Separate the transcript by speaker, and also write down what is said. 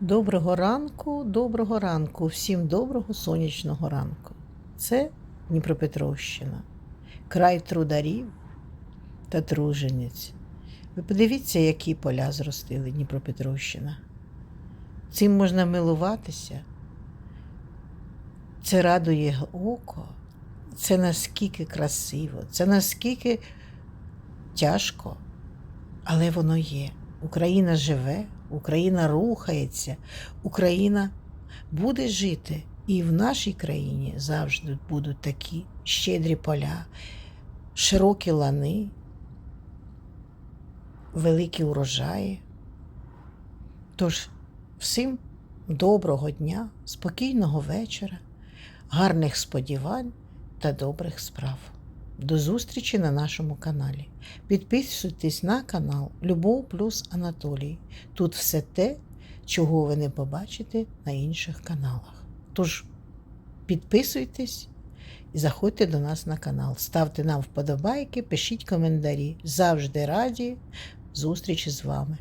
Speaker 1: Доброго ранку, доброго ранку, всім доброго сонячного ранку. Це Дніпропетровщина, край трударів та тружениць. Ви подивіться, які поля зростили Дніпропетровщина. Цим можна милуватися. Це радує око, це наскільки красиво, це наскільки тяжко, але воно є. Україна живе, Україна рухається, Україна буде жити. І в нашій країні завжди будуть такі щедрі поля, широкі лани, великі урожаї. Тож всім доброго дня, спокійного вечора, гарних сподівань та добрих справ. До зустрічі на нашому каналі. Підписуйтесь на канал Любов плюс Анатолій. Тут все те, чого ви не побачите на інших каналах. Тож підписуйтесь і заходьте до нас на канал. Ставте нам вподобайки, пишіть коментарі. Завжди раді зустрічі з вами.